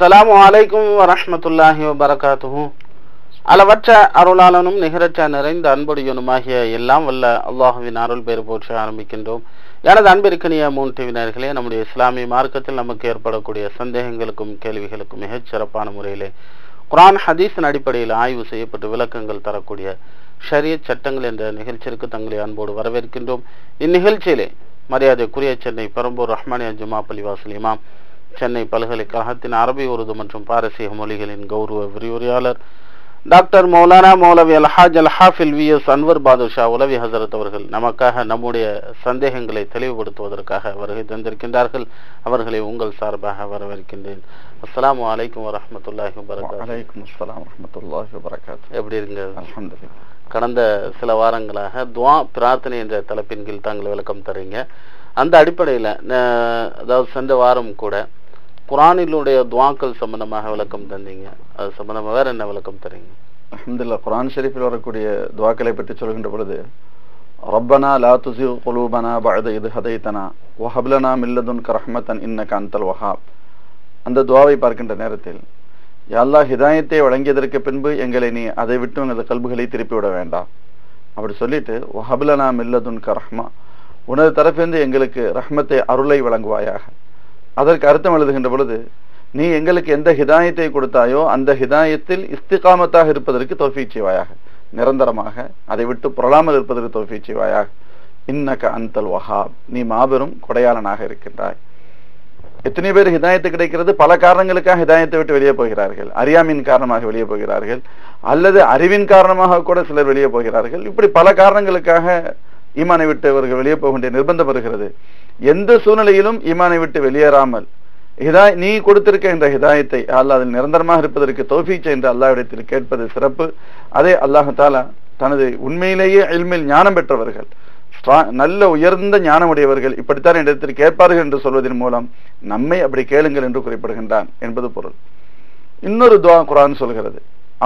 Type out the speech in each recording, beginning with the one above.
அஸ்லாம் அலைக்கும் வரமத்துல்லாஹி வபரகாத்துஹு. அளவற்ற அருளாளனும் நிகரற்ற நிறைந்த அன்புடையனுமாகிய எல்லாம் வல்ல அல்லாஹுவின் அருள் பெயர் போற்றி ஆரம்பிக்கின்றோம். எனது அன்பிற்கனிய மூன் டிவினர்களே நம்முடைய இஸ்லாமிய மார்க்கத்தில் நமக்கு ஏற்படக்கூடிய சந்தேகங்களுக்கும் கேள்விகளுக்கும் மிகச் சிறப்பான முறையிலே குரான் ஹதீஸின் அடிப்படையில் ஆய்வு செய்யப்பட்டு விளக்கங்கள் தரக்கூடிய ஷரியத் சட்டங்கள் என்ற நிகழ்ச்சிக்கு தங்களை அன்போடு வரவேற்கின்றோம். இந்நிகழ்ச்சியிலே மரியாதைக்குரிய சென்னை பெரம்பூர் ரஹ்மானியா ஜுமா பள்ளிவாசல் இமாம் சென்னை பல்கலைக்கழகத்தின் அரபி உருது மற்றும் பாரசீக மொழிகளின் கௌரவ விரிவுரையாளர் doctor Maulana Maulavi Alhaj Al Hafil V S Anwar Badusha உலவி Hazrat அவர்கள் நமக்காக நம்முடைய சந்தேகங்களை தெளிவுபடுத்துவதற்காக வருகை தந்திருக்கின்றார்கள். அவர்களை உங்கள் சார்பாக வரவேற்கின்றேன். வபரகாத்துஹு வலைக்கும் வரமத்துல்லாஹி வபரகாத்து. எப்படி இருங்க? கடந்த சில வாரங்களாக துவா பிரார்த்தனை என்ற தலைப்பின் கீழ் தாங்கள் விளக்கம் தரீங்க அந்த அடிப்படையில் அதாவது சென்ற வாரம் கூட குரானிலுடைய துவாக்கள் சம்பந்தமாக விளக்கம் தந்தீங்க. அது சம்பந்தமாக வேற என்ன விளக்கம் தரீங்க? அஹமதுல்லா குரான் ஷெரீஃபில் வரக்கூடிய துவாக்களை பற்றி சொல்கின்ற பொழுது ரப்பனா லா துசி குலூபனா பஅத இது ஹதைத்தனா வஹப்லனா மில்லதுன் கரஹ்மத்தன் இன்ன ரஹ்மத்தன் வஹாப். அந்த துவாவை பார்க்கின்ற நேரத்தில் யா ஹிதாயத்தை வழங்கியதற்கு பின்பு எங்களை நீ அதை விட்டு எங்களது கல்புகளை திருப்பி விட வேண்டாம் அப்படி சொல்லிட்டு வஹப்லனா மில்லதுன் கரஹ்மா உனது தரப்பிலிருந்து எங்களுக்கு ரஹ்மத்தை அருளை வழங்குவாயாக. அதற்கு அர்த்தம் எழுதுகின்ற பொழுது நீ எங்களுக்கு எந்த ஹிதாயத்தை கொடுத்தாயோ அந்த ஹிதாயத்தில் இஸ்திகாமத்தாக இருப்பதற்கு தோஃபீக் செய்வாயாக. நிரந்தரமாக அதை விட்டு புரளாமல் இருப்பதற்கு தோஃபீக் செய்வாயாக. இன்னக அந்தல் வஹாப். நீ மாபெரும் கொடையாளனாக இருக்கின்றாய். எத்தனை பேர் ஹிதாயத்து கிடைக்கிறது? பல காரணங்களுக்காக ஹிதாயத்தை விட்டு வெளியே போகிறார்கள். அறியாமையின் காரணமாக வெளியே போகிறார்கள். அல்லது அறிவின் காரணமாக கூட சிலர் வெளியே போகிறார்கள். இப்படி பல காரணங்களுக்காக ஈமானை விட்டு அவர்கள் வெளியே போக வேண்டிய நிர்பந்தம் வருகிறது. எந்த சூழ்நிலையிலும் ஈமானை விட்டு வெளியேறாமல் ஹிதாய் நீ கொடுத்திருக்க இந்த ஹிதாயத்தை அல்லாஹ் அதில் நிரந்தரமாக இருப்பதற்கு தோஃபீச் என்று அல்லாவிடத்தில் கேட்பது சிறப்பு. அதே அல்லாஹாலா தனது உண்மையிலேயே இல்மில் ஞானம் பெற்றவர்கள் நல்ல உயர்ந்த ஞானமுடையவர்கள் இப்படித்தான் இடத்தில் கேட்பார்கள் என்று சொல்வதன் மூலம் நம்மை அப்படி கேளுங்கள் என்று குறிப்பிடுகின்றான் என்பது பொருள். இன்னொரு துவா குரான் சொல்கிறது.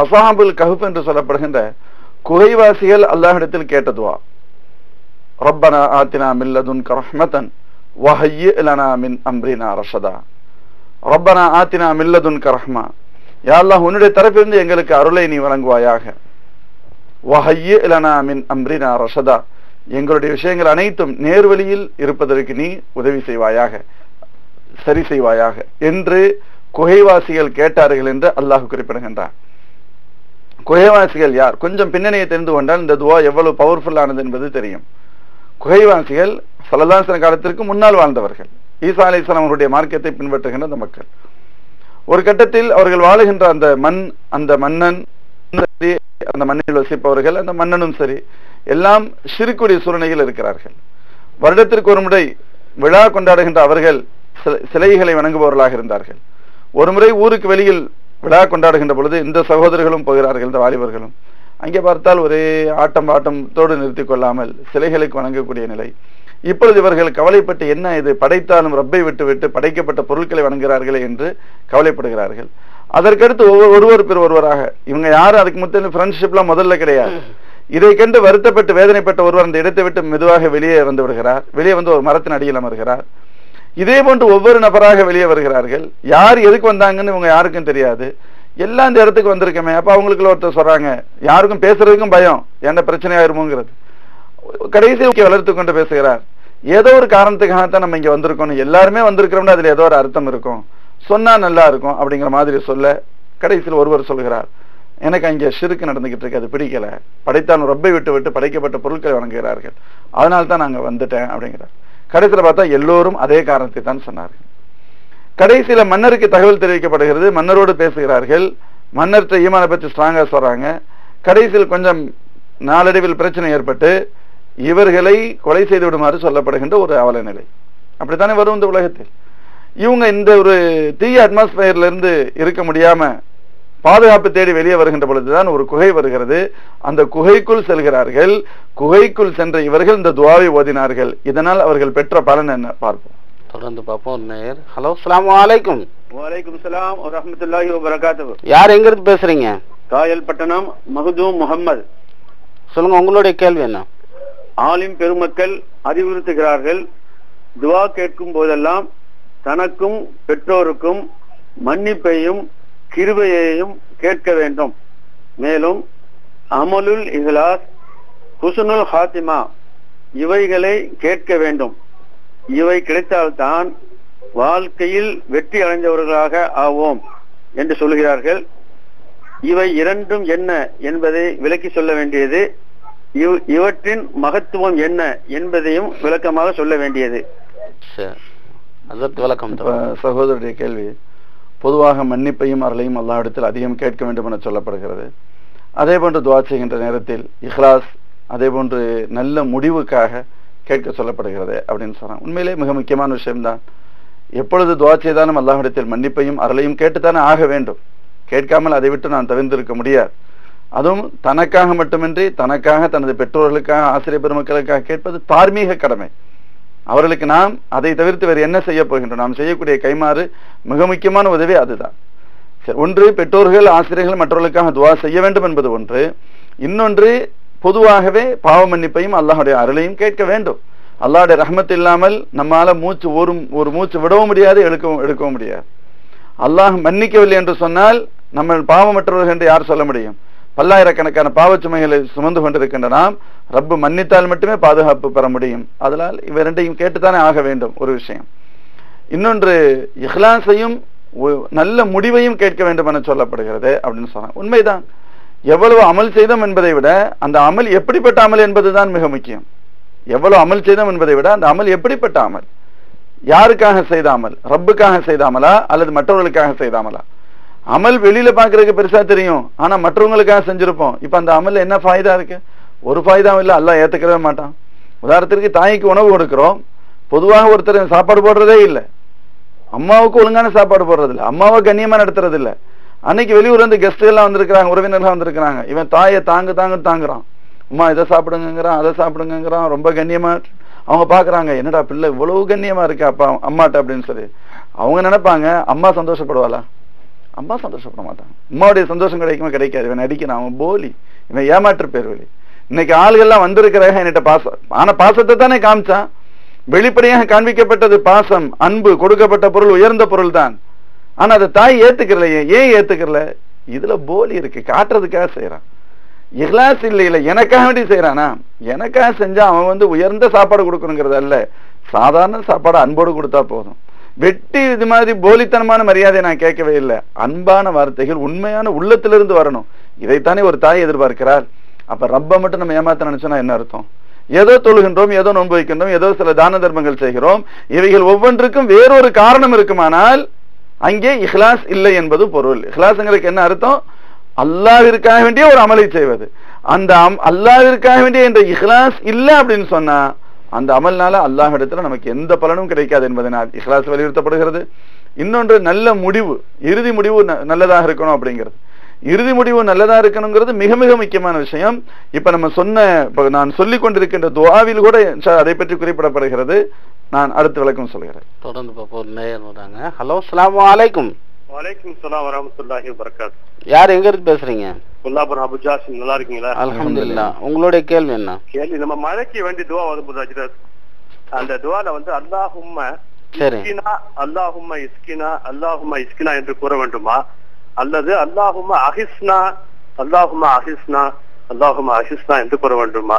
அசாபுல் கஹப் என்று சொல்லப்படுகின்ற குகைவாசிகள் அல்லாஹிடத்தில் கேட்ட துவா. ரப்பனா ஆத்தினா மில்லதுன் ரஹ்மத்தன் لنا من மின் رشدا. ரஷதா آتنا ஆத்தினா மில்லதுன் رحمة. யா அல்லாஹ் உன்னுடைய தரப்பிலிருந்து எங்களுக்கு அருளை நீ வழங்குவாயாக. வஹய்யி லனா மின் அம்ரினா ரஷதா எங்களுடைய விஷயங்கள் அனைத்தும் நேர்வழியில் இருப்பதற்கு நீ உதவி செய்வாயாக சரி செய்வாயாக என்று குகைவாசிகள் கேட்டார்கள் என்று அல்லாஹ் குறிப்பிடுகின்றார் குகைவாசிகள் யார்? கொஞ்சம் பின்னணியை தெரிந்து கொண்டால் இந்த துவா எவ்வளவு பவர்ஃபுல்லானது என்பது தெரியும். குகைவாசிகள் சலதாசன காலத்திற்கு முன்னால் வாழ்ந்தவர்கள். ஈசா அலிஸ்லாம் அவருடைய மார்க்கத்தை பின்பற்றுகின்ற அந்த மக்கள். ஒரு கட்டத்தில் அவர்கள் வாழுகின்ற அந்த மண் அந்த மன்னன் சரி அந்த மண்ணில் வசிப்பவர்கள் அந்த மன்னனும் சரி எல்லாம் சிறுக்குடி சூழ்நிலையில் இருக்கிறார்கள். வருடத்திற்கு ஒரு முறை விழா கொண்டாடுகின்ற அவர்கள் சிலைகளை வணங்குபவர்களாக இருந்தார்கள். ஒரு முறை ஊருக்கு வெளியில் விழா கொண்டாடுகின்ற பொழுது இந்த சகோதரர்களும் போகிறார்கள் இந்த வாலிபர்களும். அங்கே பார்த்தால் ஒரே ஆட்டம் பாட்டத்தோடு நிறுத்திக் கொள்ளாமல் சிலைகளுக்கு வணங்கக்கூடிய நிலை. இப்பொழுது இவர்கள் கவலைப்பட்டு என்ன இது படைத்தாலும் ரப்பை விட்டு விட்டு படைக்கப்பட்ட பொருட்களை வணங்குகிறார்களே என்று கவலைப்படுகிறார்கள். அதற்கடுத்து ஒவ்வொரு ஒருவர் பிற ஒருவராக இவங்க யாரும் அதுக்கு முத்தின ஃப்ரெண்ட்ஷிப்லாம் முதல்ல கிடையாது. இதை கண்டு வருத்தப்பட்டு வேதனைப்பட்ட ஒருவர் அந்த இடத்தை விட்டு மெதுவாக வெளியே வந்து விடுகிறார். வெளியே வந்து ஒரு மரத்தின் அடியில் அமர்கிறார். இதே போன்று ஒவ்வொரு நபராக வெளியே வருகிறார்கள். யார் எதுக்கு வந்தாங்கன்னு இவங்க யாருக்கும் தெரியாது. எல்லாம் இந்த இடத்துக்கு வந்திருக்கமே. அப்போ அவங்களுக்குள்ள ஒருத்தர் சொல்றாங்க யாருக்கும் பேசுறதுக்கும் பயம். என்ன பிரச்சனை ஆயிருமோங்கிறது. கடைசி வளர்த்து கொண்டு பேசுகிறார். ஏதோ ஒரு காரணத்துக்காகத்தான் நம்ம இங்க வந்திருக்கோம் எல்லாருமே வந்திருக்கிறோம்னா அதுல ஏதோ ஒரு அர்த்தம் இருக்கும். சொன்னா நல்லா இருக்கும் அப்படிங்கிற மாதிரி சொல்ல கடைசியில் ஒருவர் சொல்கிறார். எனக்கு அங்கே சிறுக்கு நடந்துகிட்டு இருக்கு அது பிடிக்கல. படைத்தான் ரப்பை விட்டு விட்டு படைக்கப்பட்ட பொருட்களை வணங்குகிறார்கள். அதனால தான் நாங்கள் வந்துட்டேன் அப்படிங்கிறார். கடைசியில் பார்த்தா எல்லோரும் அதே காரணத்தை தான் சொன்னார்கள். கடைசியில மன்னருக்கு தகவல் தெரிவிக்கப்படுகிறது மன்னரோடு பேசுகிறார்கள். மன்னர்கிட்ட ஈமானை பற்றி ஸ்ட்ராங்காக சொல்றாங்க. கடைசியில் கொஞ்சம் நாளடைவில் பிரச்சனை ஏற்பட்டு இவர்களை கொலை செய்து விடுமாறு சொல்லப்படுகின்ற ஒரு அவல நிலை அப்படித்தானே வரும் இந்த உலகத்தில்? இவங்க இந்த ஒரு தீய அட்மாஸ்பியர்ல இருந்து இருக்க முடியாம பாதுகாப்பு தேடி வெளியே வருகின்ற பொழுதுதான் ஒரு குகை வருகிறது. அந்த குகைக்குள் செல்கிறார்கள். குகைக்குள் சென்ற இவர்கள் இந்த துவாவை ஓதினார்கள். இதனால் அவர்கள் பெற்ற பலன் என்ன? பார்ப்போம். தொடர்ந்து பார்ப்போம் நேயர். ஹலோ அஸ்ஸலாமு அலைக்கும் வலைக்கும் சலாம் வரமத்துல்லாஹி வபரகாத்து யார் எங்க இருந்து பேசுறீங்க? காயல் பட்டணம் மஹதூம் முகம்மது சொல்லுங்க உங்களுடைய கேள்வி என்ன? ஆலிம் பெருமக்கள் அறிவுறுத்துகிறார்கள். துவா கேட்கும் போதெல்லாம் தனக்கும் பெற்றோருக்கும் மன்னிப்பையும் கிருபையையும் கேட்க வேண்டும். மேலும் அமலுல் இஹ்லாஸ் குசுனுல் ஹாத்திமா இவைகளை கேட்க வேண்டும். இவை கிடைத்தால்தான் வாழ்க்கையில் வெற்றி அடைந்தவர்களாக ஆவோம் என்று சொல்கிறார்கள். இவை இரண்டும் என்ன என்பதை விளக்கி சொல்ல வேண்டியது இவற்றின் மகத்துவம் என்ன என்பதையும் விளக்கமாக சொல்ல வேண்டியது. விளக்கம் சகோதரருடைய கேள்வி பொதுவாக மன்னிப்பையும் அருளையும் அல்லாஹ்விடத்தில் அதிகம் கேட்க வேண்டும் என சொல்லப்படுகிறது. அதே போன்று துவா செய்கின்ற நேரத்தில் இஹ்லாஸ் அதே போன்று நல்ல முடிவுக்காக கேட்க சொல்லப்படுகிறது அப்படின்னு சொல்றாங்க உண்மையிலே மிக முக்கியமான விஷயம்தான். எப்பொழுது துவா செய்தாலும் அல்லாஹ்விடத்தில் மன்னிப்பையும் அருளையும் கேட்டுத்தானே ஆக வேண்டும். கேட்காமல் அதை விட்டு நான் தவிர்த்திருக்க முடியாது. அதுவும் தனக்காக மட்டுமின்றி தனக்காக தனது பெற்றோர்களுக்காக ஆசிரியர் பெருமக்களுக்காக கேட்பது தார்மீக கடமை. அவர்களுக்கு நாம் அதை தவிர்த்து வேறு என்ன செய்ய போகின்றோம்? நாம் செய்யக்கூடிய கைமாறு மிக முக்கியமான உதவி அதுதான். ஒன்று பெற்றோர்கள் ஆசிரியர்கள் மற்றவர்களுக்காக துவா செய்ய வேண்டும் என்பது ஒன்று. இன்னொன்று பொதுவாகவே பாவ மன்னிப்பையும் அல்லாஹுடைய அருளையும் கேட்க வேண்டும். அல்லாஹுடைய ரஹமத் இல்லாமல் நம்மால மூச்சு ஒரு ஒரு மூச்சு விடவும் முடியாது எடுக்கவும் எடுக்கவும் முடியாது. அல்லாஹ் மன்னிக்கவில்லை என்று சொன்னால் நம்ம பாவமற்றவர்கள் என்று யார் சொல்ல முடியும்? பல்லாயிரக்கணக்கான பாவச்சுமைகளை சுமந்து கொண்டிருக்கின்ற நாம் ரப்பு மன்னித்தால் மட்டுமே பாதுகாப்பு பெற முடியும். அதனால் இவை ரெண்டையும் கேட்டுத்தானே ஆக வேண்டும் ஒரு விஷயம். இன்னொன்று இஹ்லாசையும் நல்ல முடிவையும் கேட்க வேண்டும் என சொல்லப்படுகிறது அப்படின்னு சொன்னாங்க. உண்மைதான். எவ்வளவு அமல் செய்தோம் என்பதை விட அந்த அமல் எப்படிப்பட்ட அமல் என்பதுதான் மிக முக்கியம். எவ்வளவு அமல் செய்தோம் என்பதை விட அந்த அமல் எப்படிப்பட்ட அமல்? யாருக்காக செய்தாமல் ரப்புக்காக செய்தாமலா அல்லது மற்றவர்களுக்காக செய்தாமலா அமல் வெளியில பாக்குறதுக்கு பெருசா தெரியும். ஆனா மற்றவங்களுக்காக செஞ்சிருப்போம். இப்ப அந்த அமல் என்ன ஃபாய்தா இருக்கு? ஒரு ஃபாய்தாவும் இல்ல. அல்ல ஏத்துக்கவே மாட்டான். உதாரணத்திற்கு தாய்க்கு உணவு கொடுக்கிறோம். பொதுவாக ஒருத்தர் சாப்பாடு போடுறதே இல்லை. அம்மாவுக்கு ஒழுங்கான சாப்பாடு போடுறது இல்லை அம்மாவை கண்ணியமா நடத்துறது இல்லை அன்னைக்கு வெளியூர்ல இருந்து கெஸ்ட் எல்லாம் வந்திருக்கிறாங்க. உறவினர்கள் வந்திருக்கிறாங்க. இவன் தாயை தாங்கு தாங்கு தாங்குறான். அம்மா இதை சாப்பிடுங்கிறான் அதை சாப்பிடுங்கிறான் ரொம்ப கண்ணியமா அவங்க பாக்குறாங்க என்னடா பிள்ளை இவ்வளவு கண்ணியமா இருக்கு அப்பா அம்மாட்ட அப்படின்னு சொல்லி. அவங்க நினைப்பாங்க அம்மா சந்தோஷப்படுவாளா? அம்மா சந்தோஷப்பட மாட்டாங்க அம்மாவுடைய சந்தோஷம் கிடைக்குமா? கிடைக்காது. இவன் அடிக்கிறான். அவன் போலி. இவன் ஏமாற்று பேர் வழி இன்னைக்கு ஆளுகள்லாம் வந்திருக்கிறாங்க. என்கிட்ட பாசம். ஆனா பாசத்தை தானே காமிச்சான். வெளிப்படையாக காண்பிக்கப்பட்டது பாசம் அன்பு கொடுக்கப்பட்ட பொருள் உயர்ந்த பொருள் தான் ஆனா அதை தாய் ஏத்துக்கிறல ஏன் ஏத்துக்கிறல? இதுல போலி இருக்கு. காட்டுறதுக்காக செய்யறான் இஹ்லாஸ் இல்லை இல்லை எனக்காக வேண்டி செய்யறானா எனக்காக செஞ்சா அவன் வந்து உயர்ந்த சாப்பாடு கொடுக்கணுங்கிறது அல்ல. சாதாரண சாப்பாடு அன்போடு கொடுத்தா போதும். வெட்டி இது மாதிரி போலித்தனமான மரியாதையை நான் கேட்கவே இல்லை. அன்பான வார்த்தைகள் உண்மையான உள்ளத்திலிருந்து வரணும். இதைத்தானே ஒரு தாய் எதிர்பார்க்கிறார் அப்ப ரப்ப மட்டும் நம்ம ஏமாத்த நினைச்சோன்னா என்ன அர்த்தம்? ஏதோ தொழுகின்றோம் ஏதோ நோன்பு வைக்கின்றோம் ஏதோ சில தான தர்மங்கள் செய்கிறோம். இவைகள் ஒவ்வொன்றுக்கும் வேறொரு காரணம் இருக்குமானால் அங்கே இஹ்லாஸ் இல்லை என்பது பொருள். இஹ்லாஸ்ங்களுக்கு என்ன அர்த்தம்? அல்லாவிற்காக வேண்டிய ஒரு அமலை செய்வது. அந்த அம் அல்லாவிற்காக வேண்டிய இந்த இஹ்லாஸ் இல்லை அப்படின்னு சொன்னா அந்த அமல்னால அல்லாஹ் இடத்துல நமக்கு எந்த பலனும் கிடைக்காது என்பதனால் இஹ்லாஸ் வலியுறுத்தப்படுகிறது. இன்னொன்று நல்ல முடிவு இறுதி முடிவு நல்லதாக இருக்கணும் அப்படிங்கிறது. இறுதி முடிவு நல்லதா இருக்கணுங்கிறது மிக மிக முக்கியமான விஷயம். இப்ப நம்ம சொன்ன இப்ப நான் சொல்லிக் கொண்டிருக்கின்ற துவாவில் கூட அதை பற்றி குறிப்பிடப்படுகிறது. நான் அடுத்த விளக்கம் சொல்கிறேன். தொடர்ந்து ஹலோ அலாம் வலைக்கும் வலைக்கும் சலாம் வரமத்துல்லாஹி வபரகாத். யார் எங்க இருந்து பேசுறீங்க? கொல்லாபுரம் அபுஜாஸ் நல்லா இருக்கீங்களா? அல்ஹம்துலில்லாஹ் உங்களுடைய கேள்வி என்ன? கேள்வி நம்ம மழைக்கு வேண்டி துவா வரும்போது அந்த துவால வந்து அல்லாஹும்ம இஸ்கினா அல்லாஹும்ம இஸ்கினா அல்லாஹும்ம இஸ்கினா என்று கூற வேண்டுமா? அல்லது அல்லாஹும்ம அஹிஸ்னா அல்லாஹும்ம அஹிஸ்னா அல்லாஹும்ம அஹிஸ்னா என்று கூற வேண்டுமா?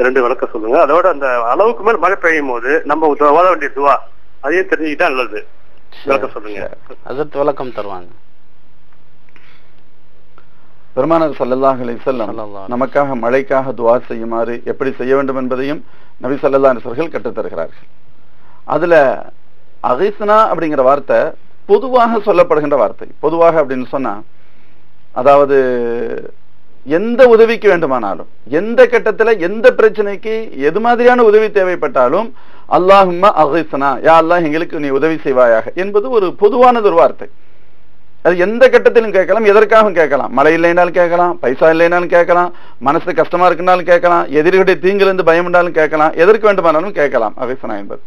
இரண்டு விளக்க சொல்லுங்க. அதோட அந்த அளவுக்கு மேல் மழை பெய்யும் போது நம்ம வேண்டிய துவா அதையும் தெரிஞ்சுக்கிட்டா நல்லது. அதற்கு விளக்கம் தருவாங்க. பெருமானார் ஸல்லல்லாஹு அலைஹி வஸல்லம் ஸல்லல்லாஹு அலைஹி நமக்காக மழைக்காக துஆ செய்யுமாறு எப்படி செய்ய வேண்டும் என்பதையும் நபி ஸல்லல்லாஹு அலைஹி வஸல்லம் கற்றுத் தருகிறார்கள். அதுல அகிஸ்னா அப்படிங்கிற வார்த்தை பொதுவாக சொல்லப்படுகின்ற வார்த்தை. பொதுவாக அப்படின்னு சொன்னா அதாவது எந்த உதவிக்கு வேண்டுமானாலும் எந்த கட்டத்துல எந்த பிரச்சனைக்கு எது மாதிரியான உதவி தேவைப்பட்டாலும் அல்லாஹுமா அகிசனா யா அல்லாஹ் எங்களுக்கு நீ உதவி செய்வாயாக என்பது ஒரு பொதுவானது ஒரு வார்த்தை. அது எந்த கட்டத்திலும் கேட்கலாம் எதற்காகவும் கேட்கலாம். மழை இல்லைனாலும் கேட்கலாம் பைசா இல்லைனாலும் கேட்கலாம் மனசு கஷ்டமா இருக்குனாலும் கேட்கலாம் எதிரிகளுடைய தீங்கிலிருந்து பயம் உண்டாலும் கேட்கலாம் எதற்கு வேண்டுமானாலும் கேட்கலாம் அகிசனா என்பது.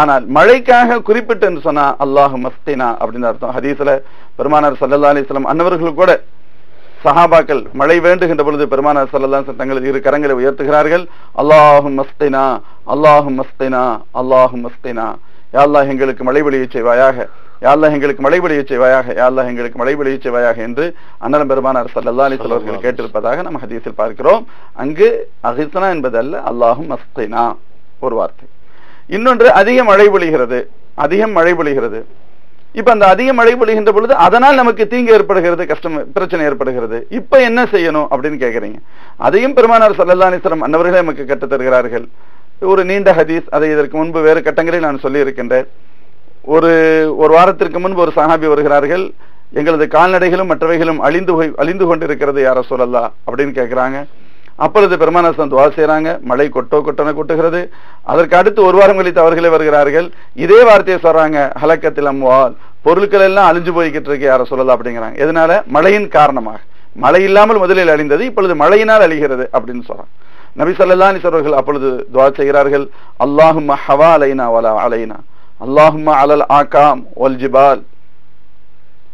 ஆனால் மழைக்காக குறிப்பிட்டு என்று சொன்னா அல்லாஹு மஸ்தினா அப்படின்னு அர்த்தம். ஹதீஸ்ல பெருமானார் சல்லா அலிஸ்லாம் அன்னவர்கள் கூட சஹாபாக்கள் மழை வேண்டுகின்ற பொழுது பெருமானார் சல்லல்லா தங்களது இரு கரங்களை உயர்த்துகிறார்கள். அல்லாஹு மஸ்தினா அல்லாஹு மஸ்தினா அல்லாஹு மஸ்தினா யாழ்லா எங்களுக்கு மழை பொழிய செய்வாயாக. யாழ்லா எங்களுக்கு மழை செய்வாயாக. யாழ்லா எங்களுக்கு மழை பொழிய செய்வாயாக என்று அண்ணலம் பெருமானார் சல்லல்லா அலி சொல்லவர்கள் கேட்டிருப்பதாக நம்ம ஹதீஸில் பார்க்கிறோம். அங்கு அகிஸ்னா என்பதல்ல அல்லாஹும் மஸ்தினா ஒரு வார்த்தை. இன்னொன்று அதிக மழை பொழிகிறது. அதிகம் மழை பொழிகிறது. இப்ப அந்த அதிக மழை பொழிகின்ற பொழுது அதனால் நமக்கு தீங்கு ஏற்படுகிறது கஷ்டம் பிரச்சனை ஏற்படுகிறது. இப்ப என்ன செய்யணும் அப்படின்னு கேட்கறீங்க அதையும் பெருமானார் சல்லல்லா அன்னவர்களே நமக்கு கற்றுத் தருகிறார்கள். ஒரு நீண்ட ஹதீஸ் அதை இதற்கு முன்பு வேறு கட்டங்களில் நான் சொல்லி இருக்கின்றேன். ஒரு ஒரு வாரத்திற்கு முன்பு ஒரு சஹாபி வருகிறார்கள். எங்களது கால்நடைகளும் மற்றவைகளும் அழிந்து போய் அழிந்து கொண்டிருக்கிறது யார சொல்லலா அப்படின்னு கேட்கிறாங்க அப்பொழுது பெருமானாசன் துவா செய்றாங்க. மழை கொட்டோ கொட்டன கொட்டுகிறது. அதற்கு அடுத்து ஒரு வாரம் கழித்து அவர்களே வருகிறார்கள். இதே வார்த்தையை சொல்றாங்க ஹலக்கத்தில் அம்வால். பொருட்கள் எல்லாம் அழிஞ்சு போய்கிட்டு இருக்கு யார சொல்லலாம் அப்படிங்கிறாங்க. எதனால? மழையின் காரணமாக. மழை இல்லாமல் முதலில் அழிந்தது இப்பொழுது மழையினால் அழிகிறது அப்படின்னு சொல்றாங்க. நபி ஸல்லல்லாஹு அலைஹி அப்பொழுது துவா செய்கிறார்கள் அல்லாஹும் ஹவா அலைனா வலா அலைனா. அல்லாஹும் அலல் ஆகாம் ஒல் ஜிபால்.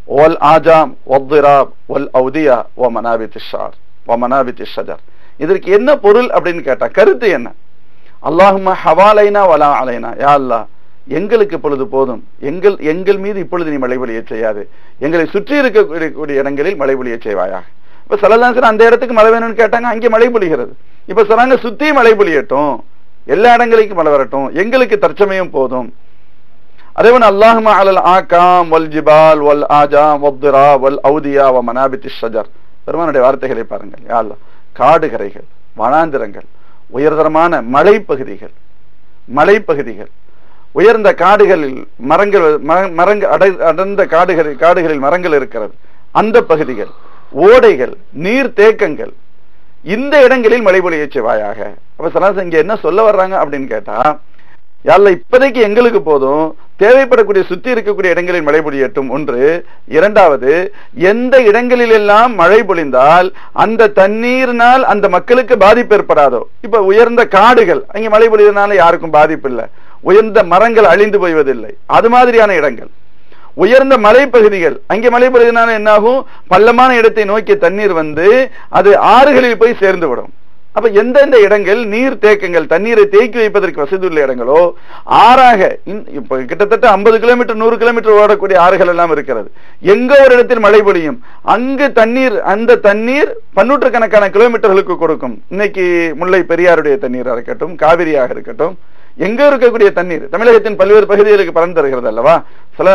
ஓல் ஆஜாம் வத்திராப் வல் அவுதியா. வ மனாபித் ஷார். வ மனாபித் ஷஜர். இதற்கு என்ன பொருள் அப்படின்னு கேட்டா கருத்து என்ன? அல்லாஹுமா ஹவாலைனா வலா அலைனா. யா அல்லா எங்களுக்கு இப்பொழுது போதும். எங்கள் எங்கள் மீது இப்பொழுது நீ மழை பொழிய செய்யாது. எங்களை சுற்றி இருக்கக்கூடிய இடங்களில் மழை பொழிய செய்வாயாக. இப்ப சலதாசன் அந்த இடத்துக்கு மழை வேணும்னு கேட்டாங்க அங்கே மழை பொழிகிறது. இப்ப சொன்னாங்க சுத்தி மழை பொழியட்டும். எல்லா இடங்களுக்கும் மழை வரட்டும். எங்களுக்கு தற்சமயம் போதும். அதேவன் அல்லாஹுமா அலல் ஆகாம் வல் ஜிபால் வல் ஆஜாம் வப்துரா வல் அவுதியா வ மனாபித் ஷஜர். பெருமானுடைய வார்த்தைகளை பாருங்கள் யா அல்லா. காடுகரைகள் வனாந்திரங்கள் உயர்தரமான மலைப்பகுதிகள் மலைப்பகுதிகள். உயர்ந்த காடுகளில் மரங்கள் மர- மரங்க அடை- அடர்ந்த காடுகளில் காடுகளில் மரங்கள் இருக்கிறது. அந்த பகுதிகள் ஓடைகள் நீர் தேக்கங்கள். இந்த இடங்களில் மழை பொழிய செய்வாயாக. அப்ப சராசரி இங்க என்ன சொல்ல வர்றாங்க அப்படின்னு கேட்டா யாரில் இப்போதைக்கு எங்களுக்கு போதும். தேவைப்படக்கூடிய சுத்தி இருக்கக்கூடிய இடங்களில் மழை பொழியட்டும். ஒன்று. இரண்டாவது எந்த இடங்களிலெல்லாம் மழை பொழிந்தால் அந்த தண்ணீரினால் அந்த மக்களுக்கு பாதிப்பு ஏற்படாதோ. இப்ப உயர்ந்த காடுகள் அங்கே மழை பொழியதுனால யாருக்கும் பாதிப்பு இல்லை. உயர்ந்த மரங்கள் அழிந்து போய்வதில்லை. அது மாதிரியான இடங்கள். உயர்ந்த மலைப்பகுதிகள் அங்கே மழை பொழியதுனால என்னாகும்? பள்ளமான இடத்தை நோக்கிய தண்ணீர் வந்து அது ஆறுகளில் போய் சேர்ந்து விடும் அப்ப எந்தெந்த இடங்கள் நீர் தேக்கங்கள் தண்ணீரை தேக்கி வைப்பதற்கு வசதி உள்ள இடங்களோ ஆறாக இப்ப கிட்டத்தட்ட ஐம்பது கிலோமீட்டர் நூறு கிலோமீட்டர் ஓடக்கூடிய ஆறுகள் எல்லாம் இருக்கிறது. எங்க ஒரு இடத்தில் மழை பொழியும் அங்கு தண்ணீர் அந்த தண்ணீர் பன்னூற்றுக்கணக்கான கிலோமீட்டர்களுக்கு கொடுக்கும். இன்னைக்கு முல்லை பெரியாருடைய தண்ணீராக இருக்கட்டும் காவிரியாக இருக்கட்டும் எங்க இருக்கக்கூடிய தண்ணீர்? தமிழகத்தின் பல்வேறு பகுதிகளுக்கு பறந்து தருகிறது அல்லவா? சில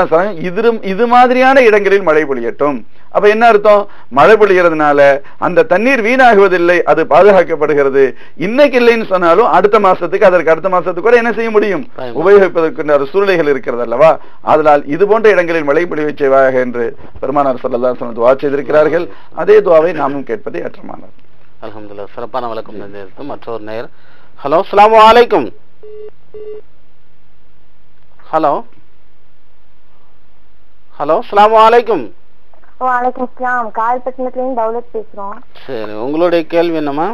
இது இது மாதிரியான இடங்களில் மழை பொழியட்டும். அப்ப என்ன அர்த்தம்? மழை பொழிகிறதுனால அந்த தண்ணீர் வீணாகுவதில்லை அது பாதுகாக்கப்படுகிறது. இன்னைக்கு இல்லைன்னு சொன்னாலும் அடுத்த மாசத்துக்கு அதற்கு அடுத்த மாசத்துக்கு கூட என்ன செய்ய முடியும்? பயன்படும். உபயோகிப்பதற்கு சூழ்நிலைகள் இருக்கிறது அல்லவா? அதனால் இது போன்ற இடங்களில் மழை பொழிவை செய்வாக என்று பெருமானார் ஸல்லல்லாஹு அலைஹி துவா செய்திருக்கிறார்கள். அதே துவாவை நாமும் கேட்பது ஏற்றமானது அல்ஹம்துலில்லாஹ் சிறப்பான வழக்கம் மற்றொரு நேர் ஹலோ அஸ்ஸலாமு அலைக்கும். ஹலோ ஹலோ அஸ்ஸலாமு அலைக்கும் வணக்கம் இஸ்லாம் கால்பட்டினத்துல இருந்து தௌலத் பேசுறோம் சரி உங்களுடைய கேள்வி என்னம்மா?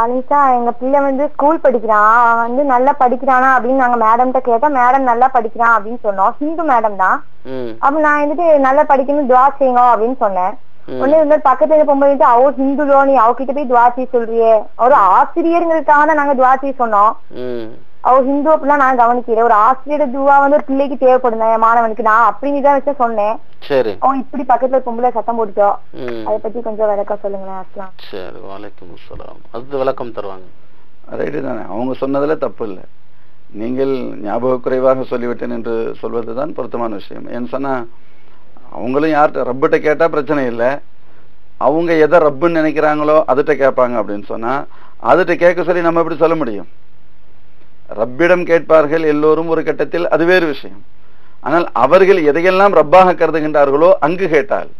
அனிதா எங்க பிள்ளை வந்து ஸ்கூல் படிக்கிறான் அவன் வந்து நல்லா படிக்கிறானா அப்படின்னு நாங்க மேடம்கிட்ட கேட்டா மேடம் நல்லா படிக்கிறான் அப்படின்னு சொன்னோம். ஹிந்து மேடம் தான். அப்ப நான் வந்துட்டு நல்லா படிக்கணும் துவா செய்யுங்க அப்படின்னு சொன்னேன். உடனே இந்த மாதிரி பக்கத்துல இருக்க பொம்பளை வந்துட்டு அவ ஹிந்துலோ நீ அவகிட்ட போய் துவா செய்ய சொல்றியே. ஒரு ஆசிரியர்களுக்காக தான் நாங்க துவா செய்ய சொன்னோம். அவ ஹிந்து அப்படிலாம் நான் கவனிக்கிறேன் ஒரு ஆசிரியர் துவா வந்து ஒரு பிள்ளைக்கு தேவைப்படுங்க என் மாணவனுக்கு நான் அப்படிங்கதான் வச்சு சொன்னேன். சரி. அவன் இப்படி பக்கத்துல பொம்பளை சத்தம் போட்டுட்டோம் அதை பத்தி கொஞ்சம் விளக்கம் சொல்லுங்களேன் அஸ்லாம். சரி வலைக்கும் அஸ்ஸலாம் அது விளக்கம் தருவாங்க. ரைட்டு தானே. அவங்க சொன்னதுல தப்பு இல்லை. நீங்கள் ஞாபக குறைவாக சொல்லிவிட்டேன் என்று சொல்வதுதான் பொருத்தமான விஷயம். ஏன்னு சொன்னா அவங்களும் யார்கிட்ட ரப்பிட்ட கேட்டா பிரச்சனை இல்லை. அவங்க எதை ரப்புன்னு நினைக்கிறாங்களோ அதுகிட்ட கேட்பாங்க அப்படின்னு சொன்னா அதுகிட்ட கேட்க சொல்லி நம்ம எப்படி சொல்ல முடியும்? ரப்பிடம் கேட்பார்கள் எல்லோரும் ஒரு கட்டத்தில் அது வேறு விஷயம். ஆனால் அவர்கள் எதையெல்லாம் ரப்பாக கருதுகின்றார்களோ அங்கு கேட்டால்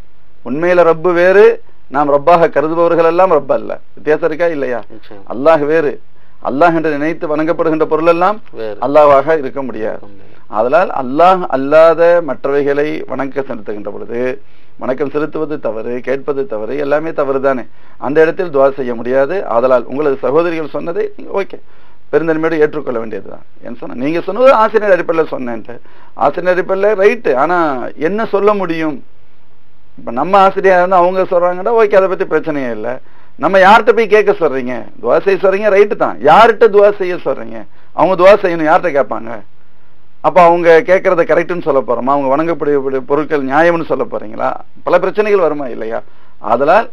உண்மையில ரப்பு வேறு நாம் ரப்பாக கருதுபவர்கள் எல்லாம் ரப்ப அல்ல. வித்தியாசம் இருக்கா இல்லையா? அல்லாஹ் வேறு. அல்லாஹ் என்று நினைத்து வணங்கப்படுகின்ற பொருள் எல்லாம் வேறு. அல்லாஹ்வாக இருக்க முடியாது. அதனால் அல்லாஹ் அல்லாத மற்றவைகளை வணக்க செலுத்துகின்ற பொழுது வணக்கம் செலுத்துவது தவறு கேட்பது தவறு எல்லாமே தவறு தானே அந்த இடத்தில் துவா செய்ய முடியாது. ஆதலால் உங்களது சகோதரிகள் சொன்னதை ஓகே. பெருந்தன்மையோடு ஏற்றுக்கொள்ள வேண்டியதுதான். என்ன சொன்ன நீங்க சொன்னது ஆசிரியர் அடிப்படையில் சொன்னேன்ட்டு. ஆசிரியர் அடிப்படையில் ரைட்டு ஆனா என்ன சொல்ல முடியும்? இப்ப நம்ம ஆசிரியர் இருந்தா அவங்க சொல்றாங்கன்னா ஓகே அதை பத்தி பிரச்சனையே இல்லை. நம்ம யார்கிட்ட போய் கேட்க சொல்றீங்க? துவா செய்ய சொல்றீங்க ரைட்டு தான். யார்கிட்ட துவா செய்ய சொல்றீங்க? அவங்க துவா செய்யணும் யார்கிட்ட கேட்பாங்க? அப்ப அவங்க கேட்கறத கரெக்டுன்னு சொல்ல போறோமா? அவங்க வணங்கக்கூடிய பொருட்கள் நியாயம்னு சொல்ல போறீங்களா? பல பிரச்சனைகள் வருமா இல்லையா? அதனால்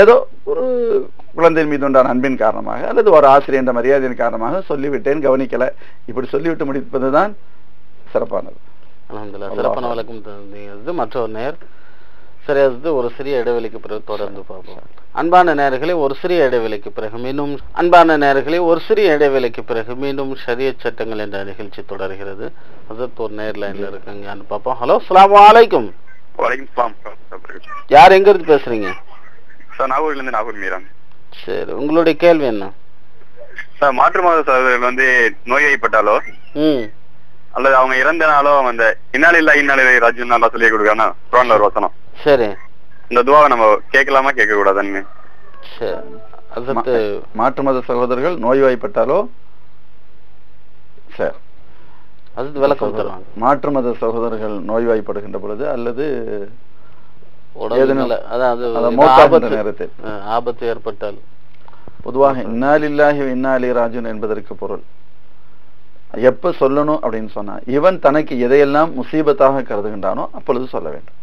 ஏதோ ஒரு குழந்தையின் மீது உண்டான அன்பின் காரணமாக அல்லது ஒரு ஆசிரியர் மரியாதையின் காரணமாக சொல்லிவிட்டேன் கவனிக்கல. இப்படி சொல்லிவிட்டு முடிப்பதுதான் சிறப்பானது. அல்ஹம்துலில்லாஹ் அல்லாஹ் சிறப்பான விளக்கம் தந்தீங்க மற்றொரு நேர் சரி அது ஒரு சிறிய இடைவெளிக்கு பிறகு தொடர்ந்து பார்ப்போம். அன்பான நேயர்களே ஒரு சிறிய இடைவெளிக்கு பிறகு மீண்டும் அன்பான நேயர்களே ஒரு சிறிய இடைவெளிக்கு பிறகு மீண்டும் ஷரிய சட்டங்கள் என்ற நிகழ்ச்சி தொடர்கிறது. அதற்கு ஒரு நேர் லைன்ல இருக்காங்கன்னு பார்ப்போம். ஹலோ அஸ்ஸலாமு அலைக்கும். வலைக்கும் சலாம் யார் எங்க இருந்து பேசுறீங்க? சார் நாகூர்ல இருந்து நாகூர் மீரான் சரி உங்களுடைய கேள்வி என்ன? சார் மாற்று மத சகோதரர்கள் வந்து நோய்வாய்ப்பட்டாலோ ம். அல்லது அவங்க இறந்த நாளோ அந்த இன்னால இல்ல இன்னால ராஜ்யம் நல்லா சொல்லி கொடுக்காங்க குரான்ல ஒரு வசனம். சரி. இந்த துவாவை நம்ம கேட்கலாமா கேட்க கூடாதுன்னு மாற்று மத சகோதரர்கள் நோய்வாய்ப்பட்டாலோ சரி. அது விளக்கம் மாற்று மத சகோதரர்கள் நோய்வாய்ப்படுகின்ற பொழுது அல்லது ஆபத்து ஏற்பட்டால். பொதுவாக இன்னாலில்லாஹி இன்னாலி ராஜுன் என்பதற்கு பொருள். எப்ப சொல்லணும் அப்படின்னு சொன்னா இவன் தனக்கு எதையெல்லாம் முசீபத்தாக கருதுகின்றானோ அப்பொழுது சொல்ல வேண்டும்.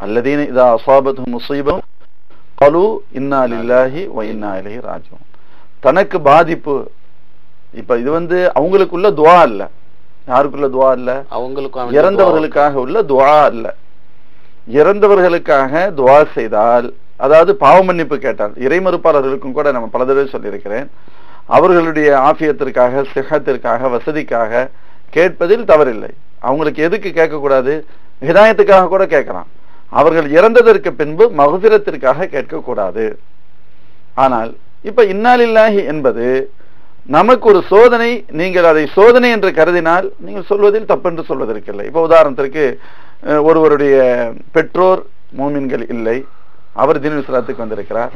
அல்லதீன இதா அசாபத்து முசீபம் பலு இன்னாலில்லாஹி வ இன்னா இலைஹி ராஜுன் தனக்கு பாதிப்பு இப்ப இது வந்து அவங்களுக்குள்ள துவா இல்ல யாருக்குள்ள துவா இல்ல அவங்களுக்கும் இறந்தவர்களுக்காக உள்ள துவா அல்ல. இறந்தவர்களுக்காக துவா செய்தால் அதாவது பாவ மன்னிப்பு கேட்டால் இறைமறுப்பாளர்களுக்கும் கூட நம்ம பல தடவை சொல்லியிருக்கிறேன் அவர்களுடைய ஆஃபியத்திற்காக சிகத்திற்காக வசதிக்காக கேட்பதில் தவறில்லை. அவங்களுக்கு எதுக்கு கேட்கக்கூடாது? ஹிதாயத்துக்காக கூட கேட்கலாம். அவர்கள் இறந்ததற்கு பின்பு மகுதிரத்திற்காக கேட்கக்கூடாது. ஆனால் இப்ப இன்னாலில்லாஹி என்பது நமக்கு ஒரு சோதனை நீங்கள் அதை சோதனை என்று கருதினால் நீங்கள் சொல்வதில் தப்பென்று சொல்வதற்கில்லை இப்போ உதாரணத்திற்கு ஒருவருடைய பெற்றோர் மூமின்கள் இல்லை. அவர் தீன் இஸ்லாத்துக்கு வந்திருக்கிறார்.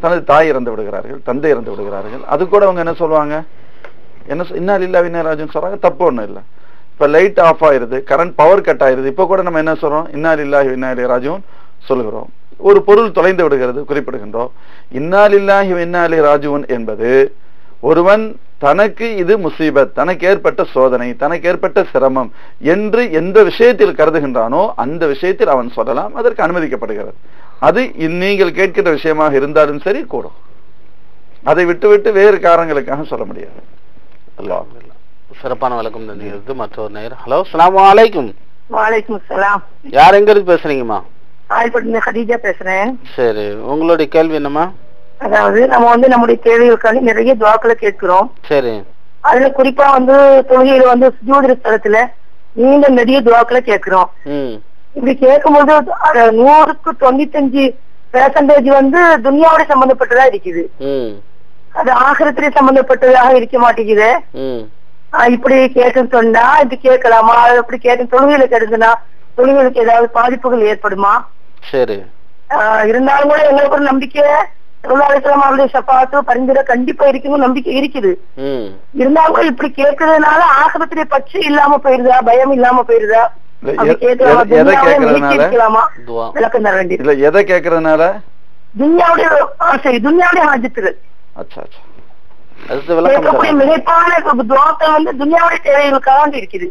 தனது தாய் இறந்து விடுகிறார்கள் தந்தை இறந்து விடுகிறார்கள். அது கூட அவங்க என்ன சொல்லுவாங்க? என்ன இன்னால் இன்னா இல்லா விநாயராஜன் சொல்றாங்க. தப்பு ஒன்றும் இல்லை. இப்போ லைட் ஆஃப் ஆயிருது கரண்ட் பவர் கட் ஆயிருது. இப்போ கூட நம்ம என்ன சொல்றோம்? இன்னா இல்லா விநாயகராஜும் சொல்லுகிறோம். ஒரு பொருள் தொலைந்து விடுகிறது குறிப்பிடுகின்றோம். இன்னாலில்லாஹி இன்னாலி ராஜுவன் என்பது ஒருவன் தனக்கு இது முசீபத் தனக்கு ஏற்பட்ட சோதனை தனக்கு ஏற்பட்ட சிரமம் என்று எந்த விஷயத்தில் கருதுகின்றானோ அந்த விஷயத்தில் அவன் சொல்லலாம் அதற்கு அனுமதிக்கப்படுகிறது. அது நீங்கள் கேட்கின்ற விஷயமாக இருந்தாலும் சரி கூடும். அதை விட்டுவிட்டு வேறு காரணங்களுக்காக சொல்ல முடியாது. சிறப்பான விளக்கம் தந்தீங்க மற்றொரு நேர் ஹலோ அஸ்ஸலாமு அலைக்கும். வாலைக்கும் சலாம் யார் எங்க இருந்து பேசுறீங்கம்மா? ஆய்பட்டு ஹதீஜா பேசுறேன். சரி உங்களுடைய கேள்வி என்னம்மா? அதாவது நம்ம வந்து நம்முடைய தேவைகளுக்காண்டி நிறைய துவாக்களை கேட்கிறோம். சரி. அதுல குறிப்பா வந்து தொழுகையில வந்து சுஜூதிர ஸ்தலத்துல நீண்ட நெடிய துவாக்களை கேட்கிறோம். இப்படி கேட்கும்போது நூறுக்கு தொண்ணூத்தஞ்சு பெர்சன்டேஜ் வந்து துனியாவோட சம்பந்தப்பட்டதா இருக்குது. அது ஆகிரத்திலே சம்பந்தப்பட்டதாக இருக்க மாட்டேங்குது. இப்படி கேட்டுன்னு சொன்னா இப்படி கேட்கலாமா? இப்படி கேட்டு தொழுகையில கேட்டுதுன்னா தொழுகைகளுக்கு ஏதாவது பாதிப்புகள் ஏற்படுமா? சரி. இருந்தாலும் கூட எங்களுக்கு ஒரு நம்பிக்கை தொழிலாளர்கள் அவருடைய சப்பாத்து பரிந்துரை கண்டிப்பா இருக்குன்னு நம்பிக்கை இருக்குது. ம். இருந்தாலும் இப்படி கேட்கறதுனால ஆகபத்திலே பற்று இல்லாம போயிருதா? பயம் இல்லாம போயிருதா? இல்ல? எதை- எதை கேட்கறதுனால? துன்யாவுடைய தருவாங்க மிகைப்பான துவாக்கள் வந்து துன்யாவுடைய தேவைகளுக்காக இருக்குது.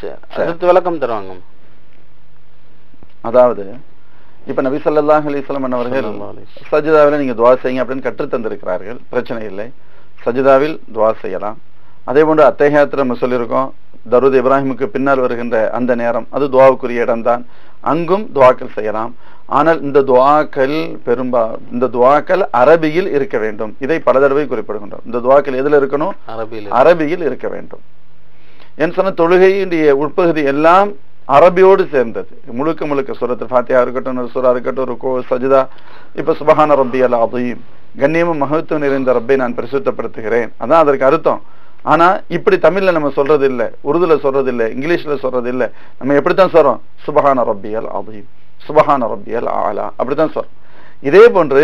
சரி அடுத்து விளக்கம் தருவாங்க. அதாவது? இப்ப நபி ஸல்லல்லாஹு அலைஹி வஸல்லம் அவர்கள். சஜிதாவில் நீங்க துவா செய்யுங்க அப்படின்னு கற்றுத் தந்திருக்கிறார்கள். பிரச்சனை இல்லை. சஜிதாவில் துவா செய்யலாம். அதே போன்று அத்தகையாத்திர நம்ம சொல்லியிருக்கோம் தருத் இப்ராஹிமுக்கு பின்னால் வருகின்ற அந்த நேரம் அது துவாவுக்குரிய இடம்தான். அங்கும் துவாக்கள் செய்யலாம். ஆனால் இந்த துவாக்கள் பெரும்பா இந்த துவாக்கள் அரபியில் இருக்க வேண்டும். இதை பல தடவை குறிப்பிடுகின்றோம். இந்த துவாக்கள் எதுல இருக்கணும்? அரபியில். அரபியில் இருக்க வேண்டும். என் சொன்ன தொழுகையினுடைய உட்பகுதி எல்லாம் அரபியோடு சேர்ந்தது முழுக்க முழுக்க சுரத்து ஃபாத்தியா இருக்கட்டும் ஒரு சுரா இருக்கட்டும் ஒரு கோ சஜிதா இப்ப சுபஹான ரப்பி அல் அதையும் கண்ணியமும் மகத்துவம் நிறைந்த ரப்பை நான் பிரசுத்தப்படுத்துகிறேன் அதான் அதற்கு அர்த்தம் ஆனா இப்படி தமிழ்ல நம்ம சொல்றது இல்ல உருதுல சொல்றது இல்ல இங்கிலீஷ்ல சொல்றது இல்ல நம்ம எப்படித்தான் சொல்றோம் சுபஹான ரப்பியல் அதையும் சுபஹான ரப்பியல் ஆலா அப்படித்தான் சொல்றோம் இதே போன்று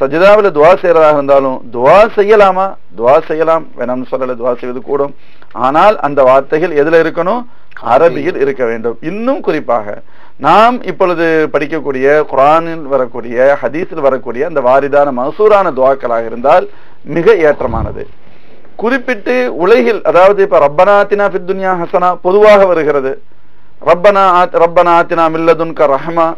சஜிதாவுல துவா செய்யறதாக இருந்தாலும் துவா செய்யலாமா? துவா செய்யலாம். வேணாம்னு சொல்லல. துவா செய்வது கூடும். ஆனால் அந்த வார்த்தைகள் எதுல இருக்கணும்? அரபியில் இருக்க வேண்டும். இன்னும் குறிப்பாக நாம் இப்பொழுது படிக்கக்கூடிய குரானில் வரக்கூடிய ஹதீஸில் வரக்கூடிய அந்த வாரிதான மசூரான துவாக்களாக இருந்தால் மிக ஏற்றமானது. குறிப்பிட்டு உலகில் அதாவது இப்ப ரப்பனா ஆத்தினா ஃபித் துன்யா ஹசனா பொதுவாக வருகிறது. ரப்பனா ரப்பனா ஆத்தினா மில்லதுன்க ரஹ்மா.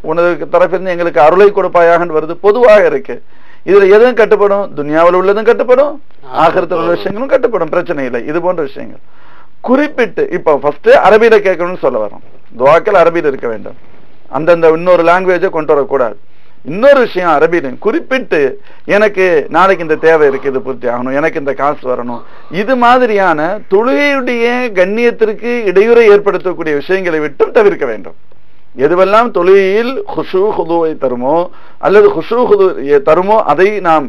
உனது தரப்பிலிருந்து எங்களுக்கு அருளை கொடுப்பாயாக வருது பொதுவாக இருக்கு. இதுல எதுவும் கட்டுப்படும்? துன்யாவில் உள்ளதும் கட்டுப்படும் ஆகிரத்தில் உள்ள விஷயங்களும் கட்டுப்படும் பிரச்சனை இல்லை. இது போன்ற விஷயங்கள். குறிப்பிட்டு இப்போ ஃபர்ஸ்ட் அரபியில கேட்கணும்னு சொல்ல வரோம். துவாக்கள் அரபியில் இருக்க வேண்டும். அந்தந்த இன்னொரு லாங்குவேஜை கொண்டு வரக்கூடாது. இன்னொரு விஷயம் அரபியில் குறிப்பிட்டு எனக்கு நாளைக்கு இந்த தேவை இருக்கு இது பூர்த்தி ஆகணும் எனக்கு இந்த காசு வரணும். இது மாதிரியான தொழுகையுடைய கண்ணியத்திற்கு இடையூறை ஏற்படுத்தக்கூடிய விஷயங்களை விட்டும் தவிர்க்க வேண்டும். எதுவெல்லாம் தொழுகையில் ஹுஷு ஹுதுவை தருமோ அல்லது ஹுஷு ஹுது தருமோ அதை நாம்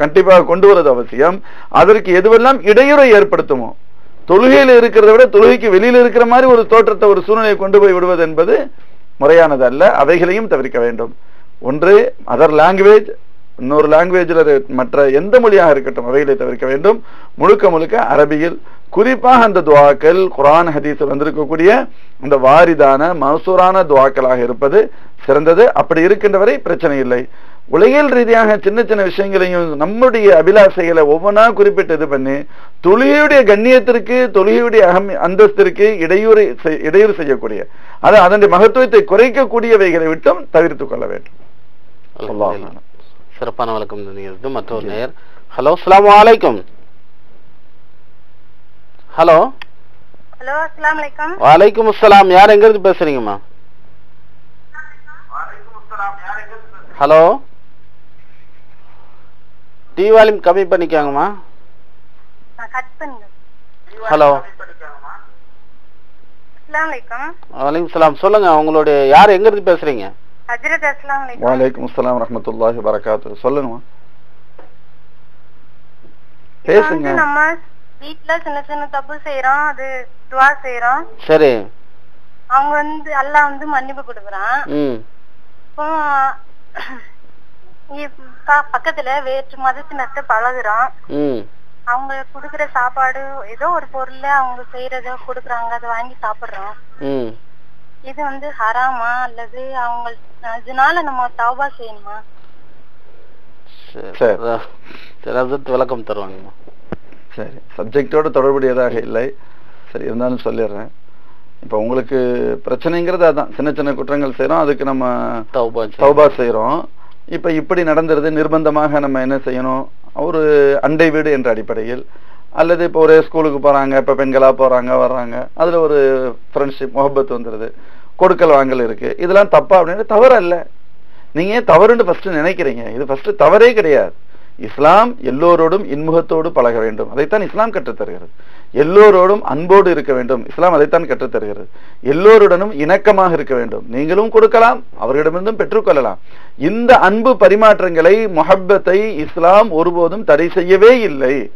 கண்டிப்பாக கொண்டு வருவது அவசியம். அதற்கு எதுவெல்லாம் இடையூறை ஏற்படுத்துமோ தொழுகையில் இருக்கிறத விட தொழுகைக்கு வெளியில் இருக்கிற மாதிரி ஒரு தோற்றத்தை ஒரு சூழ்நிலையை கொண்டு போய் விடுவது என்பது முறையானது அல்ல அவைகளையும் தவிர்க்க வேண்டும். ஒன்று அதர் லாங்குவேஜ் இன்னொரு லாங்குவேஜில் மற்ற எந்த மொழியாக இருக்கட்டும் அவைகளை தவிர்க்க வேண்டும். முழுக்க முழுக்க அரபியில் குறிப்பாக அந்த துவாக்கள் குர்ஆன் ஹதீஸில் வந்திருக்கக்கூடிய அந்த வாரிதான மசூரான துவாக்களாக இருப்பது சிறந்தது. அப்படி இருக்கின்ற வரை பிரச்சனை இல்லை. உலகியல் ரீதியாக சின்ன சின்ன விஷயங்களையும் நம்முடைய அபிலாசைகளை ஒவ்வொன்றா குறிப்பிட்டு இது பண்ணி தொழுகையுடைய கண்ணியத்திற்கு தொழுகையுடைய அகம் அந்தஸ்திற்கு இடையூறு இடையூறு செய்யக்கூடிய அது அதனுடைய மகத்துவத்தை குறைக்கக்கூடியவைகளை விட்டும் தவிர்த்துக் கொள்ள வேண்டும். சிறப்பான வழக்கம் தந்தீங்க மற்றொரு நேயர். ஹலோ அஸ்ஸலாமு அலைக்கும். ஹலோ. ஹலோ அஸ்லாம் வலைக்கம் வலைக்கும் அஸ்ஸலாம் யார் எங்க இருந்து பேசுறீங்கம்மா? ஹலோ. டி வால்யூம் கம்மி பண்ணிக்காங்கம்மா. கட் பண்ணுங்க ஹலோ. அஸ்லாம் வலைக்கம் வலைக்கும் சலாம் சொல்லுங்க உங்களுடைய யார் எங்க இருந்து பேசுறீங்க? ஹஜரத் அஸ்லாம் வலைக்கம் அஸ்ஸலாம் வரஹ்மத்துல்லாஹி வரகாத்து சொல்லுங்கம்மா. பேசுங்க. நம்ம வீட்ல சின்ன சின்ன தப்பு செய்யறோம் அது துவா செய்யறோம் சரி. அவங்க வந்து அல்லாஹ் வந்து மன்னிப்பு கொடுக்குறான். ம். இப்போ பக்கத்துல வேற்று மதத்தினர்கிட்ட பழகுறோம். ம். அவங்க குடுக்குற சாப்பாடு ஏதோ ஒரு பொருள்ல அவங்க செய்யறத குடுக்குறாங்க அதை வாங்கி சாப்பிடுறோம். இது வந்து ஹராமா அல்லது அவங்க இதனால நம்ம தௌபா செய்யணுமா? சரி. விளக்கம் தருவாங்கம்மா. சரி. சப்ஜெக்டோட தொடர்புடையதாக இல்லை. சரி இருந்தாலும் சொல்லிடுறேன். இப்போ உங்களுக்கு பிரச்சனைங்கிறது அதான். சின்ன சின்ன குற்றங்கள் செய்றோம் அதுக்கு நம்ம தௌபா செய்றோம். இப்ப இப்படி நடந்துருது நிர்பந்தமாக நம்ம என்ன செய்யணும்? ஒரு அண்டை வீடு என்ற அடிப்படையில் அல்லது இப்போ ஒரே ஸ்கூலுக்கு போறாங்க இப்ப பெண்களா போறாங்க வர்றாங்க. அதுல ஒரு ஃப்ரெண்ட்ஷிப் முகப்பத் வந்துடுது கொடுக்கல் வாங்கல் இருக்கு. இதெல்லாம் தப்பா அப்படின்னு தவறு அல்ல நீங்க ஏன் தவறுன்னு ஃபஸ்ட்டு நினைக்கிறீங்க? இது ஃபஸ்ட்டு தவறே கிடையாது. இஸ்லாம் எல்லோரோடும் இன்முகத்தோடு பழக வேண்டும். அதைத்தான் இஸ்லாம் கற்றுத்தருகிறது. எல்லோரோடும் அன்போடு இருக்க வேண்டும். இஸ்லாம் அதைத்தான் கற்றுத்தருகிறது. எல்லோருடனும் இணக்கமாக இருக்க வேண்டும். நீங்களும் கொடுக்கலாம் அவர்களிடமிருந்தும் பெற்றுக்கொள்ளலாம் இந்த அன்பு பரிமாற்றங்களை முகப்பத்தை இஸ்லாம் ஒருபோதும் தடை செய்யவே இல்லை.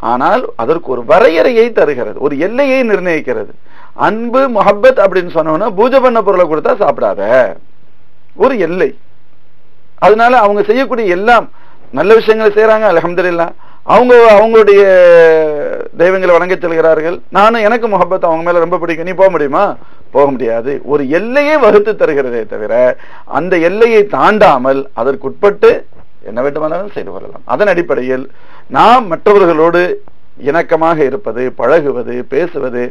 ஆனால் அதற்கு ஒரு வரையறையை தருகிறது ஒரு எல்லையை நிர்ணயிக்கிறது. அன்பு முஹப்பத் அப்படின்னு சொன்னோம்னா பூஜை பண்ண பொருளை கொடுத்தா சாப்பிடாத. ஒரு எல்லை. அதனால அவங்க செய்யக்கூடிய எல்லாம் நல்ல விஷயங்களை செய்யறாங்க அல்ஹம்துலில்லாஹ் அவங்க அவங்களுடைய தெய்வங்களை வணங்க செல்கிறார்கள். நானும் எனக்கு முகப்பத் அவங்க மேல ரொம்ப பிடிக்கும். நீ போக முடியுமா? போக முடியாது. ஒரு எல்லையை வகுத்து தருகிறதே தவிர அந்த எல்லையை தாண்டாமல் அதற்குட்பட்டு என்ன வேண்டுமானாலும் செய்து கொள்ளலாம். அதன் அடிப்படையில் நாம் மற்றவர்களோடு இணக்கமாக இருப்பது பழகுவது பேசுவது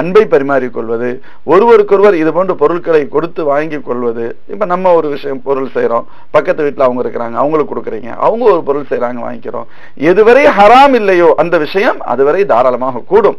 அன்பை பரிமாறிக்கொள்வது ஒருவருக்கொருவர் இது போன்ற பொருட்களை கொடுத்து வாங்கி கொள்வது. இப்போ நம்ம ஒரு விஷயம் பொருள் செய்கிறோம் பக்கத்து வீட்டில் அவங்க இருக்கிறாங்க அவங்களுக்கு கொடுக்குறீங்க. அவங்க ஒரு பொருள் செய்கிறாங்க வாங்கிக்கிறோம். எதுவரை ஹராம் இல்லையோ அந்த விஷயம் அதுவரை தாராளமாக கூடும்.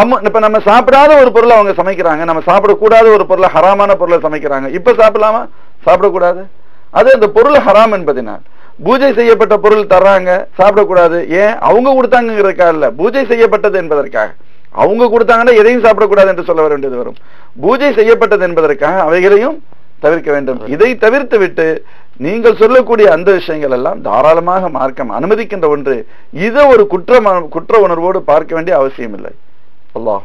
ஆமா இப்போ நம்ம சாப்பிடாத ஒரு பொருளை அவங்க சமைக்கிறாங்க. நம்ம சாப்பிடக்கூடாத ஒரு பொருளை ஹராமான பொருளை சமைக்கிறாங்க. இப்போ சாப்பிடலாமா? சாப்பிடக்கூடாது. அது அந்த பொருள் ஹராம் என்பதினால். பூஜை செய்யப்பட்ட பொருள் தர்றாங்க சாப்பிடக்கூடாது. ஏன்? அவங்க கொடுத்தாங்கிறதுக்காக இல்ல. பூஜை செய்யப்பட்டது என்பதற்காக. அவங்க கொடுத்தாங்கன்னா எதையும் சாப்பிடக்கூடாது என்று சொல்ல வேண்டியது வரும். பூஜை செய்யப்பட்டது என்பதற்காக அவைகளையும் தவிர்க்க வேண்டும். இதை தவிர்த்து விட்டு நீங்கள் சொல்லக்கூடிய அந்த விஷயங்கள் எல்லாம் தாராளமாக மார்க்கம் அனுமதிக்கின்ற ஒன்று. இதை ஒரு குற்ற குற்ற உணர்வோடு பார்க்க வேண்டிய அவசியம் இல்லை. அல்லாஹ்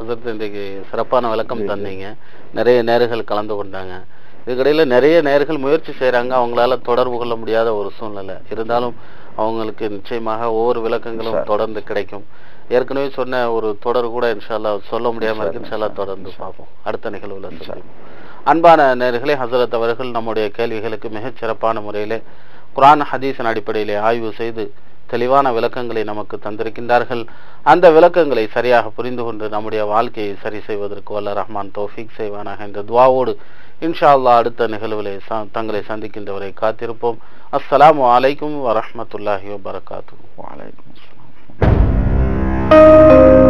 அதற்கு இன்றைக்கு சிறப்பான விளக்கம் தந்தீங்க. நிறைய நேர்கள் கலந்து கொண்டாங்க. இதுக்கிடையில நிறைய நேர்கள் முயற்சி செய்றாங்க. அவங்களால தொடர்பு கொள்ள முடியாத ஒரு சூழ்நிலை. இருந்தாலும் அவங்களுக்கு நிச்சயமாக ஒவ்வொரு விளக்கங்களும் தொடர்ந்து கிடைக்கும். ஏற்கனவே சொன்ன ஒரு தொடர் கூட இன்ஷால்லா சொல்ல முடியாம இருக்கு. இன்ஷா இன்ஷால்லா இன்ஷா தொடர்ந்து. பார்ப்போம். அடுத்த நிகழ்வுல அன்பான நேர்களே ஹசரத் அவர்கள் நம்முடைய கேள்விகளுக்கு மிகச் சிறப்பான முறையிலே குர்ஆன் ஹதீஸின் அடிப்படையிலே ஆய்வு செய்து தெளிவான விளக்கங்களை நமக்கு தந்திருக்கின்றார்கள். அந்த விளக்கங்களை சரியாக புரிந்து கொண்டு நம்முடைய வாழ்க்கையை சரி செய்வதற்கு வல்ல ரஹ்மான் தௌஃபீக் செய்வானாக என்ற துவாவோடு இன்ஷா அல்லாஹ் அடுத்த நிகழ்வுகளை ச- தங்களை சந்திக்கின்றவரை காத்திருப்போம் அஸ்ஸலாமு அலைக்கும் வரஹ்மத்துல்லாஹி வபரகாத்துஹு Thank you.